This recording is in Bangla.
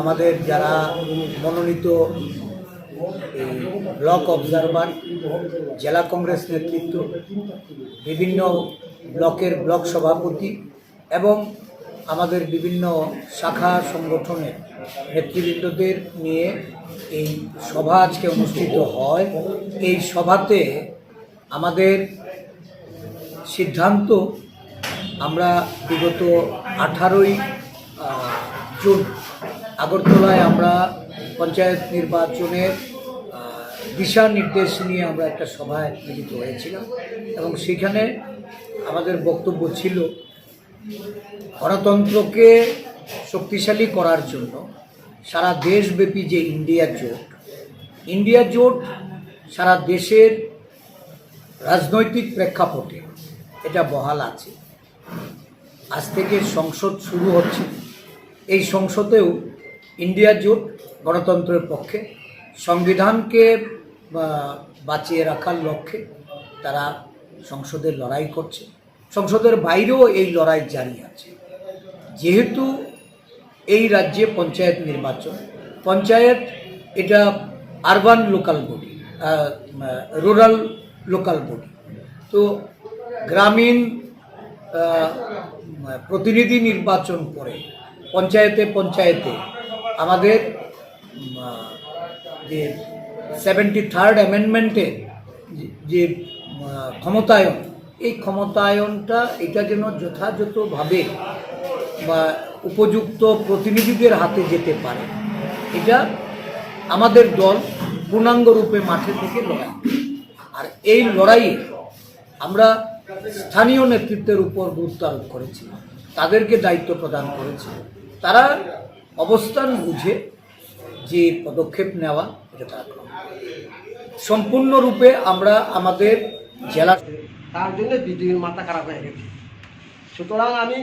আমাদের যারা মনোনীত ব্লক অবজারভার, জেলা কংগ্রেস নেতৃত্ব, বিভিন্ন ব্লকের ব্লক সভাপতি এবং আমাদের বিভিন্ন শাখা সংগঠনের নেতৃবৃন্দদের নিয়ে এই সভা আজকে অনুষ্ঠিত হয়। এই সভাতে আমাদের সিদ্ধান্ত, আমরা বিগত আঠারোই জুন আগরতলায় আমরা পঞ্চায়েত নির্বাচনের দিশা নির্দেশ নিয়ে আমরা একটা সভায় মিলিত হয়েছিলাম এবং সেখানে আমাদের বক্তব্য ছিল গণতন্ত্রকে শক্তিশালী করার জন্য সারা দেশব্যাপী যে ইন্ডিয়া জোট ইন্ডিয়া জোট সারা দেশের রাজনৈতিক প্রেক্ষাপটে এটা বহাল আছে। আজ থেকে সংসদ শুরু হচ্ছে। এই সংসদেও ইন্ডিয়া জোট গণতন্ত্রের পক্ষে, সংবিধানকে বাঁচিয়ে রাখার লক্ষ্যে তারা সংসদের লড়াই করছে। সংসদের বাইরেও এই লড়াই জারি আছে। যেহেতু এই রাজ্যে পঞ্চায়েত নির্বাচন, পঞ্চায়েত এটা urban local body rural local body তো গ্রামীণ প্রতিনিধি নির্বাচন করে পঞ্চায়েতে পঞ্চায়েতে আমাদের যে সেভেন্টি থার্ড অ্যামেন্ডমেন্টের যে ক্ষমতায়ন, এই ক্ষমতায়নটা এটা যেন যথাযথভাবে বা উপযুক্ত প্রতিনিধিদের হাতে যেতে পারে, এটা আমাদের দল পূর্ণাঙ্গ রূপে মাঠে থেকে লড়াই। আর এই লড়াইয়ে আমরা স্থানীয় নেতৃত্বের উপর গুরুত্ব আরোপ করেছি, তাদেরকে দায়িত্ব প্রদান করেছি। তারা অবস্থান বুঝে যে পদক্ষেপ নেওয়া, এটা তারা সম্পূর্ণরূপে আমরা আমাদের জেলা তার জন্য বিদ্যুতের মাথা খারাপ হয়ে গেছে। সুতরাং আমি